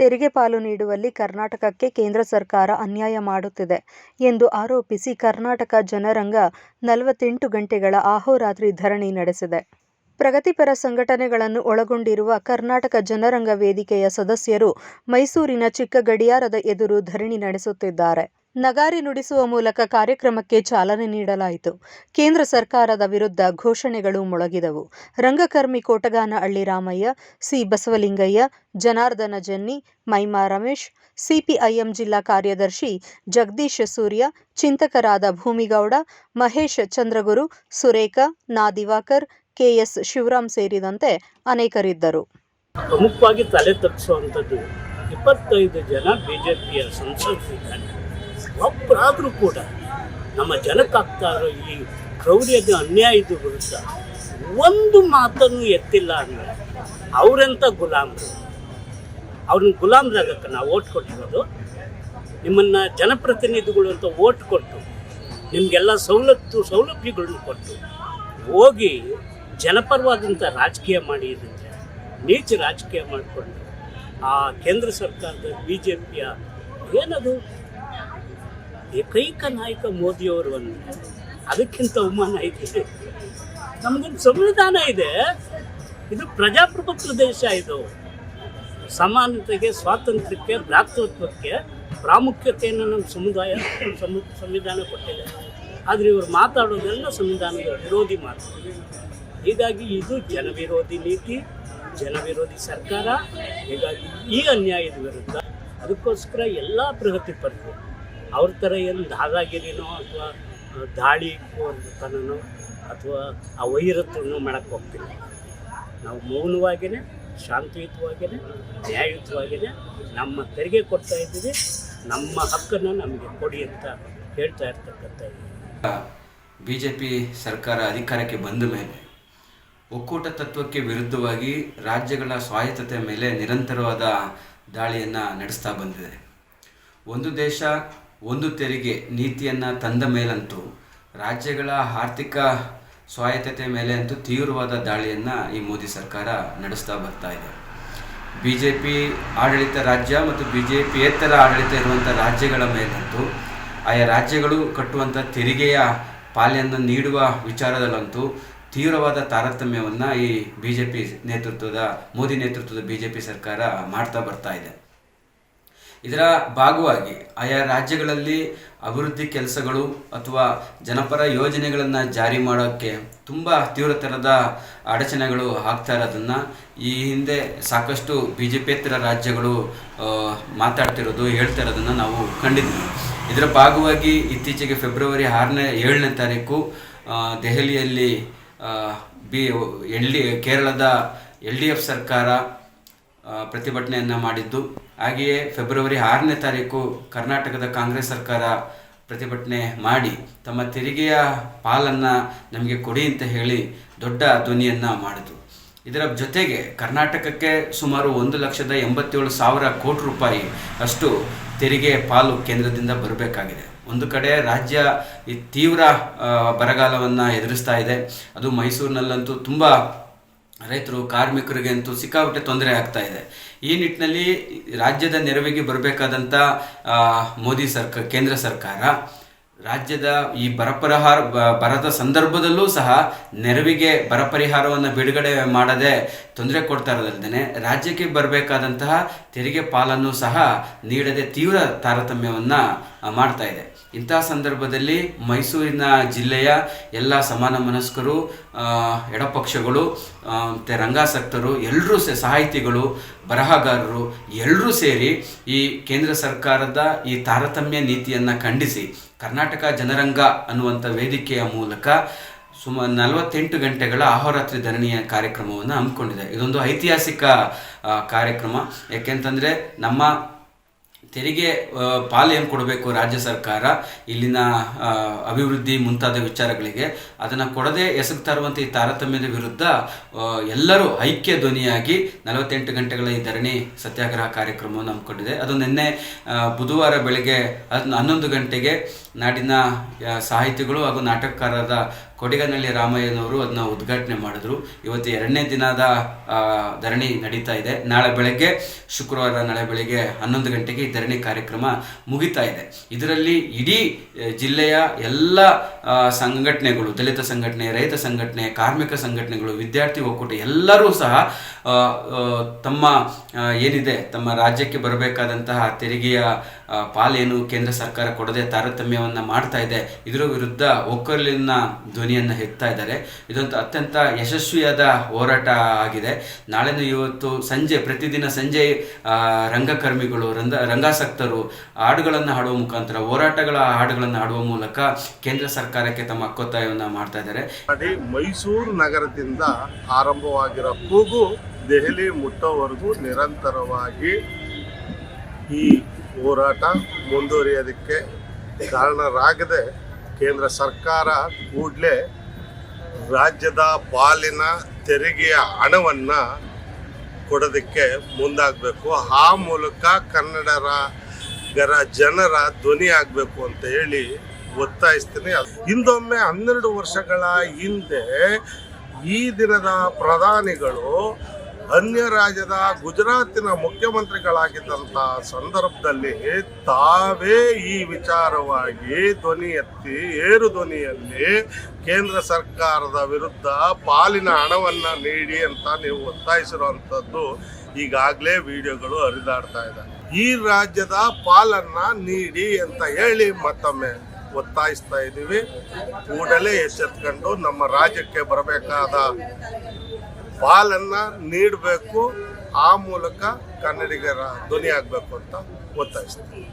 ತೆರಿಗೆ ಪಾಲು ನೀಡುವಲ್ಲಿ ಕರ್ನಾಟಕಕ್ಕೆ ಕೇಂದ್ರ ಸರ್ಕಾರ ಅನ್ಯಾಯ ಮಾಡುತ್ತಿದೆ ಎಂದು ಆರೋಪಿಸಿ ಕರ್ನಾಟಕ ಜನರಂಗ ನಲವತ್ತೆಂಟು ಗಂಟೆಗಳ ಆಹೋರಾತ್ರಿ ಧರಣಿ ನಡೆಸಿದೆ. ಪ್ರಗತಿಪರ ಸಂಘಟನೆಗಳನ್ನು ಒಳಗೊಂಡಿರುವ ಕರ್ನಾಟಕ ಜನರಂಗ ವೇದಿಕೆಯ ಸದಸ್ಯರು ಮೈಸೂರಿನ ಚಿಕ್ಕ ಗಡಿಯಾರದ ಎದುರು ಧರಣಿ ನಡೆಸುತ್ತಿದ್ದಾರೆ. ನಗಾರಿ ನುಡಿಸುವ ಮೂಲಕ ಕಾರ್ಯಕ್ರಮಕ್ಕೆ ಚಾಲನೆ ನೀಡಲಾಯಿತು. ಕೇಂದ್ರ ಸರ್ಕಾರದ ವಿರುದ್ಧ ಘೋಷಣೆಗಳು ಮೊಳಗಿದವು. ರಂಗಕರ್ಮಿ ಕೋಟಗಾನಹಳ್ಳಿ ರಾಮಯ್ಯ, ಸಿ. ಬಸವಲಿಂಗಯ್ಯ, ಜನಾರ್ದನ ಜನ್ನಿ, ಮೈಮಾ ರಮೇಶ್, ಸಿಪಿಐಎಂ ಜಿಲ್ಲಾ ಕಾರ್ಯದರ್ಶಿ ಜಗದೀಶ ಸೂರ್ಯ, ಚಿಂತಕರಾದ ಭೂಮಿಗೌಡ, ಮಹೇಶ್ ಚಂದ್ರಗುರು, ಸುರೇಖ ನಾದಿವಾಕರ್ ಕೆಎಸ್. ಶಿವರಾಮ್ ಸೇರಿದಂತೆ ಅನೇಕರಿದ್ದರು. ಮುಖ್ಯವಾಗಿ ತಲೆ ತಪ್ಪಿಸುವಂಥದ್ದು ಇಪ್ಪತ್ತೈದು ಜನ ಬಿಜೆಪಿಯ ಸಂಸದರಿದ್ದಾರೆ ಒಬ್ಬರಾದರೂ ಕೂಡ ನಮ್ಮ ಜನಕ್ಕಾಗ್ತಾ ಇರೋ ಈ ಕ್ರೌರ್ಯದ ಅನ್ಯಾಯದ ವಿರುದ್ಧ ಒಂದು ಮಾತನ್ನು ಎತ್ತಿಲ್ಲ ಅಂದರೆ ಅವರೆಂಥ ಗುಲಾಮರು? ಅವ್ರನ್ನ ಗುಲಾಮರಾಗಕ್ಕೆ ನಾವು ಓಟ್ ಕೊಟ್ಟಿರೋದು ನಿಮ್ಮನ್ನು ಜನಪ್ರತಿನಿಧಿಗಳು ಅಂತ ಓಟ್ ಕೊಟ್ಟು ನಿಮಗೆಲ್ಲ ಸವಲತ್ತು ಸೌಲಭ್ಯಗಳನ್ನ ಕೊಟ್ಟು ಹೋಗಿ ಜನಪರವಾದಂಥ ರಾಜಕೀಯ ಮಾಡಿದಂತೆ ನೀಚ ರಾಜಕೀಯ ಮಾಡಿಕೊಂಡು ಆ ಕೇಂದ್ರ ಸರ್ಕಾರದ ಬಿ ಜೆ ಪಿಯ ಏನದು? ಏಕೈಕ ನಾಯಕ ಮೋದಿಯವರು ಅಂದರೆ ಅದಕ್ಕಿಂತ ಅವಮಾನ ಇದೆ. ನಮಗೊಂದು ಸಂವಿಧಾನ ಇದೆ. ಇದು ಪ್ರಜಾಪ್ರಭುತ್ವ ದೇಶ ಇದು. ಸಮಾನತೆಗೆ, ಸ್ವಾತಂತ್ರ್ಯಕ್ಕೆ, ಭ್ರಾತೃತ್ವಕ್ಕೆ ಪ್ರಾಮುಖ್ಯತೆಯನ್ನು ನಮ್ಮ ಸಮುದಾಯ ಸಂವಿಧಾನ ಕೊಟ್ಟಿದೆ. ಆದರೆ ಇವರು ಮಾತಾಡೋದೆಲ್ಲ ಸಂವಿಧಾನದ ವಿರೋಧಿ ಮಾತು. ಹೀಗಾಗಿ ಇದು ಜನವಿರೋಧಿ ನೀತಿ, ಜನವಿರೋಧಿ ಸರ್ಕಾರ. ಹೀಗಾಗಿ ಈ ಅನ್ಯಾಯದ ವಿರುದ್ಧ ಅದಕ್ಕೋಸ್ಕರ ಎಲ್ಲ ಪ್ರಗತಿಪರರು ಅವ್ರ ಥರ ಏನು ದಾದಾಗಿರಿನೋ ಅಥವಾ ದಾಳಿ ತನನೋ ಅಥವಾ, ಆ ವೈರತ್ವವನ್ನು ಮಾಡೋಕ್ಕೆ ಹೋಗ್ತಿಲ್ಲ. ನಾವು ಮೌನವಾಗಿಯೇ ಶಾಂತಿಯುತವಾಗಿಯೇ ನ್ಯಾಯಯುತವಾಗಿಯೇ ನಮ್ಮ ತೆರಿಗೆ ಕೊಡ್ತಾ ಇದ್ದೀವಿ, ನಮ್ಮ ಹಕ್ಕನ್ನು ನಮಗೆ ಕೊಡಿ ಅಂತ ಹೇಳ್ತಾ ಇರ್ತಕ್ಕಂಥ ಬಿ ಜೆ ಪಿ ಸರ್ಕಾರ ಅಧಿಕಾರಕ್ಕೆ ಬಂದ ಮೇಲೆ ಒಕ್ಕೂಟ ತತ್ವಕ್ಕೆ ವಿರುದ್ಧವಾಗಿ ರಾಜ್ಯಗಳ ಸ್ವಾಯತ್ತತೆ ಮೇಲೆ ನಿರಂತರವಾದ ದಾಳಿಯನ್ನು ನಡೆಸ್ತಾ ಬಂದಿದೆ. ಒಂದು ದೇಶ ಒಂದು ತೆರಿಗೆ ನೀತಿಯನ್ನು ತಂದ ಮೇಲಂತೂ ರಾಜ್ಯಗಳ ಆರ್ಥಿಕ ಸ್ವಾಯತ್ತತೆ ಮೇಲೆ ಅಂತೂ ತೀವ್ರವಾದ ದಾಳಿಯನ್ನು ಈ ಮೋದಿ ಸರ್ಕಾರ ನಡೆಸ್ತಾ ಬರ್ತಾ ಇದೆ. ಬಿ ಜೆ ಪಿ ಆಡಳಿತ ರಾಜ್ಯ ಮತ್ತು ಬಿ ಜೆ ಪಿಯೇತರ ಆಡಳಿತ ಇರುವಂಥ ರಾಜ್ಯಗಳ ಮೇಲಂತೂ ಆಯಾ ರಾಜ್ಯಗಳು ಕಟ್ಟುವಂಥ ತೆರಿಗೆಯ ಪಾಲನ್ನು ನೀಡುವ ವಿಚಾರದಲ್ಲಂತೂ ತೀವ್ರವಾದ ತಾರತಮ್ಯವನ್ನು ಈ ಬಿ ಜೆ ಪಿ ನೇತೃತ್ವದ ಮೋದಿ ನೇತೃತ್ವದ ಬಿ ಜೆ ಪಿ ಸರ್ಕಾರ ಮಾಡ್ತಾ ಬರ್ತಾ ಇದೆ. ಇದರ ಭಾಗವಾಗಿ ಆಯಾ ರಾಜ್ಯಗಳಲ್ಲಿ ಅಭಿವೃದ್ಧಿ ಕೆಲಸಗಳು ಅಥವಾ ಜನಪರ ಯೋಜನೆಗಳನ್ನು ಜಾರಿ ಮಾಡೋಕ್ಕೆ ತುಂಬ ತೀವ್ರತರದ ಅಡಚಣೆಗಳು ಆಗ್ತಾ ಇರೋದನ್ನು ಈ ಹಿಂದೆ ಸಾಕಷ್ಟು ಬಿ ಜೆ ಪಿಯೇತರ ರಾಜ್ಯಗಳು ಮಾತಾಡ್ತಿರೋದು, ಹೇಳ್ತಾ ಇರೋದನ್ನು ನಾವು ಕಂಡಿದ್ದೀವಿ ಇದರ ಭಾಗವಾಗಿ ಇತ್ತೀಚೆಗೆ ಫೆಬ್ರವರಿ ಆರನೇ, ಏಳನೇ ತಾರೀಕು ದೆಹಲಿಯಲ್ಲಿ ಬಿ, ಎಲ್ ಡಿ, ಕೇರಳದ ಎಲ್ ಡಿ ಎಫ್ ಸರ್ಕಾರ ಪ್ರತಿಭಟನೆಯನ್ನು ಮಾಡಿದ್ದು. ಹಾಗೆಯೇ ಫೆಬ್ರವರಿ ಆರನೇ ತಾರೀಕು ಕರ್ನಾಟಕದ ಕಾಂಗ್ರೆಸ್ ಸರ್ಕಾರ ಪ್ರತಿಭಟನೆ ಮಾಡಿ ತಮ್ಮ ತೆರಿಗೆಯ ಪಾಲನ್ನು ನಮಗೆ ಕೊಡಿ ಅಂತ ಹೇಳಿ ದೊಡ್ಡ ಧ್ವನಿಯನ್ನು ಮಾಡಿತು ಇದರ ಜೊತೆಗೆ ಕರ್ನಾಟಕಕ್ಕೆ ಸುಮಾರು ಒಂದು ಲಕ್ಷದ ಎಂಬತ್ತೇಳು ಸಾವಿರ ಕೋಟಿ ರೂಪಾಯಿ ಅಷ್ಟು ತೆರಿಗೆ ಪಾಲು ಕೇಂದ್ರದಿಂದ ಬರಬೇಕಾಗಿದೆ. ಒಂದು ಕಡೆ ರಾಜ್ಯ ಈ ತೀವ್ರ ಬರಗಾಲವನ್ನು ಎದುರಿಸ್ತಾ ಇದೆ. ಅದು ಮೈಸೂರಿನಲ್ಲಂತೂ ತುಂಬ ರೈತರು ಕಾರ್ಮಿಕರಿಗೆ ಅಂತೂ ಸಿಕ್ಕಾಪಟ್ಟೆ ತೊಂದರೆ ಆಗ್ತಾ ಇದೆ. ಈ ನಿಟ್ಟಿನಲ್ಲಿ ರಾಜ್ಯದ ನೆರವಿಗೆ ಬರಬೇಕಾದಂಥ ಮೋದಿ ಸರ್ಕಾರ ಕೇಂದ್ರ ಸರ್ಕಾರ, ರಾಜ್ಯದ ಈ ಬರಪರಿಹಾರ ಬರದ ಸಂದರ್ಭದಲ್ಲೂ ಸಹ ನೆರವಿಗೆ ಬರ ಪರಿಹಾರವನ್ನು ಬಿಡುಗಡೆ ಮಾಡದೆ ತೊಂದರೆ ಕೊಡ್ತಾ ಇರೋದಲ್ಲದೇ ರಾಜ್ಯಕ್ಕೆ ಬರಬೇಕಾದಂತಹ ತೆರಿಗೆ ಪಾಲನ್ನು ಸಹ ನೀಡದೆ ತೀವ್ರ ತಾರತಮ್ಯವನ್ನು ಮಾಡ್ತಾ ಇದೆ. ಇಂತಹ ಸಂದರ್ಭದಲ್ಲಿ ಮೈಸೂರಿನ ಜಿಲ್ಲೆಯ ಎಲ್ಲ ಸಮಾನ ಮನಸ್ಕರು ಎಡಪಕ್ಷಗಳು ಮತ್ತು ರಂಗಾಸಕ್ತರು ಎಲ್ಲರೂ ಸಾಹಿತಿಗಳು, ಬರಹಗಾರರು ಎಲ್ಲರೂ ಸೇರಿ ಈ ಕೇಂದ್ರ ಸರ್ಕಾರದ ಈ ತಾರತಮ್ಯ ನೀತಿಯನ್ನು ಖಂಡಿಸಿ ಕರ್ನಾಟಕ ಜನರಂಗ ಅನ್ನುವಂಥ ವೇದಿಕೆಯ ಮೂಲಕ ಸುಮಾರು ನಲವತ್ತೆಂಟು ಗಂಟೆಗಳ ಅಹೋರಾತ್ರಿ ಧರಣಿಯ ಕಾರ್ಯಕ್ರಮವನ್ನು ಹಮ್ಮಿಕೊಂಡಿದೆ. ಇದೊಂದು ಐತಿಹಾಸಿಕ ಕಾರ್ಯಕ್ರಮ. ಯಾಕೆಂತಂದರೆ ನಮ್ಮ ತೆರಿಗೆ ಪಾಲು ಏನು ಕೊಡಬೇಕು ರಾಜ್ಯ ಸರ್ಕಾರ, ಇಲ್ಲಿನ ಅಭಿವೃದ್ಧಿ ಮುಂತಾದ ವಿಚಾರಗಳಿಗೆ, ಅದನ್ನು ಕೊಡದೆ ಎಸಗ್ತಾ ಇರುವಂಥ ಈ ತಾರತಮ್ಯದ ವಿರುದ್ಧ ಎಲ್ಲರೂ ಐಕ್ಯ ಧ್ವನಿಯಾಗಿ ನಲವತ್ತೆಂಟು ಗಂಟೆಗಳ ಈ ಧರಣಿ ಸತ್ಯಾಗ್ರಹ ಕಾರ್ಯಕ್ರಮವನ್ನು ಹಮ್ಮಿಕೊಂಡಿದೆ. ಅದು ನಿನ್ನೆ ಬುಧವಾರ ಬೆಳಗ್ಗೆ ಹನ್ನೊಂದು ಗಂಟೆಗೆ ನಾಡಿನ ಸಾಹಿತಿಗಳು ಹಾಗೂ ನಾಟಕಕಾರರಾದ ಕೊಡಿಗನಹಳ್ಳಿ ರಾಮಯ್ಯನವರು ಅದನ್ನ ಉದ್ಘಾಟನೆ ಮಾಡಿದ್ರು. ಇವತ್ತು ಎರಡನೇ ದಿನದ ಧರಣಿ ನಡೀತಾ ಇದೆ. ನಾಳೆ ಬೆಳಗ್ಗೆ, ಶುಕ್ರವಾರ ನಾಳೆ ಬೆಳಗ್ಗೆ ಹನ್ನೊಂದು ಗಂಟೆಗೆ ಈ ಧರಣಿ ಕಾರ್ಯಕ್ರಮ ಮುಗಿತಾ ಇದೆ. ಇದರಲ್ಲಿ ಇಡೀ ಜಿಲ್ಲೆಯ ಎಲ್ಲ ಸಂಘಟನೆಗಳು, ದಲಿತ ಸಂಘಟನೆ, ರೈತ ಸಂಘಟನೆ, ಕಾರ್ಮಿಕ ಸಂಘಟನೆಗಳು, ವಿದ್ಯಾರ್ಥಿ ಒಕ್ಕೂಟ ಎಲ್ಲರೂ ಸಹ ತಮ್ಮ ಏನಿದೆ, ತಮ್ಮ ರಾಜ್ಯಕ್ಕೆ ಬರಬೇಕಾದಂತಹ ತೆರಿಗೆಯ ಪಾಲೇನು ಕೇಂದ್ರ ಸರ್ಕಾರ ಕೊಡದೆ ತಾರತಮ್ಯವನ್ನು ಮಾಡ್ತಾ ಇದೆ. ಇದರ ವಿರುದ್ಧ ಒಕ್ಕಲಿನ ಧ್ವನಿಯನ್ನು ಹೆಕ್ತಾ ಇದ್ದಾರೆ. ಇದೊಂದು ಅತ್ಯಂತ ಯಶಸ್ವಿಯಾದ ಹೋರಾಟ ಆಗಿದೆ. ನಾಳೆನೂ ಇವತ್ತು ಸಂಜೆ, ಪ್ರತಿದಿನ ಸಂಜೆ ರಂಗಕರ್ಮಿಗಳು, ರಂಗ, ರಂಗಾಸಕ್ತರು ಹಾಡುಗಳನ್ನು ಹಾಡುವ ಮುಖಾಂತರ, ಹೋರಾಟಗಳ ಹಾಡುಗಳನ್ನು ಹಾಡುವ ಮೂಲಕ ಕೇಂದ್ರ ಸರ್ಕಾರಕ್ಕೆ ತಮ್ಮ ಅಕ್ಕೊತ್ತಾಯವನ್ನು ಮಾಡ್ತಾ ಇದ್ದಾರೆ. ಮೈಸೂರು ನಗರದಿಂದ ಆರಂಭವಾಗಿರೋ ಕೂಗು ದೆಹಲಿ ಮುಟ್ಟೋವರೆಗೂ ನಿರಂತರವಾಗಿ ಈ ಹೋರಾಟ ಮುಂದುವರಿಯೋದಕ್ಕೆ ಕಾರಣರಾಗದೆ ಕೇಂದ್ರ ಸರ್ಕಾರ ಕೂಡಲೇ ರಾಜ್ಯದ ಪಾಲಿನ ತೆರಿಗೆಯ ಹಣವನ್ನು ಕೊಡೋದಕ್ಕೆ ಮುಂದಾಗಬೇಕು. ಆ ಮೂಲಕ ಕನ್ನಡರ ಗರ ಜನರ ಧ್ವನಿ ಆಗಬೇಕು ಅಂತ ಹೇಳಿ ಒತ್ತಾಯಿಸ್ತೀನಿ. ಹಿಂದೊಮ್ಮೆ ಹನ್ನೆರಡು ವರ್ಷಗಳ ಹಿಂದೆ ಈ ದಿನದ ಪ್ರಧಾನಿಗಳು ಅನ್ಯ ರಾಜ್ಯದ ಗುಜರಾತಿನ ಮುಖ್ಯಮಂತ್ರಿಗಳಾಗಿದ್ದಂಥ ಸಂದರ್ಭದಲ್ಲಿ ತಾವೇ ಈ ವಿಚಾರವಾಗಿ ಧ್ವನಿ ಎತ್ತಿ, ಏರು ಧ್ವನಿಯಲ್ಲಿ ಕೇಂದ್ರ ಸರ್ಕಾರದ ವಿರುದ್ಧ ಪಾಲಿನ ಹಣವನ್ನು ನೀಡಿ ಅಂತ ನೀವು ಒತ್ತಾಯಿಸಿರುವಂಥದ್ದು ಈಗಾಗಲೇ ವಿಡಿಯೋಗಳು ಹರಿದಾಡ್ತಾ ಇದೆ. ಈ ರಾಜ್ಯದ ಪಾಲನ್ನ ನೀಡಿ ಅಂತ ಹೇಳಿ ಮತ್ತೊಮ್ಮೆ ಒತ್ತಾಯಿಸ್ತಾ ಇದ್ದೀವಿ. ಕೂಡಲೇ ಎಚ್ಚೆತ್ಕೊಂಡು ನಮ್ಮ ರಾಜ್ಯಕ್ಕೆ ಬರಬೇಕಾದ ಪಾಲನ್ನ ನೀಡಬೇಕು ಆ ಮೂಲಕ ಕನ್ನಡಿಗರ ಧ್ವನಿ ಆಗಬೇಕು ಅಂತ ಒತ್ತಾಯಿಸ್ತೀವಿ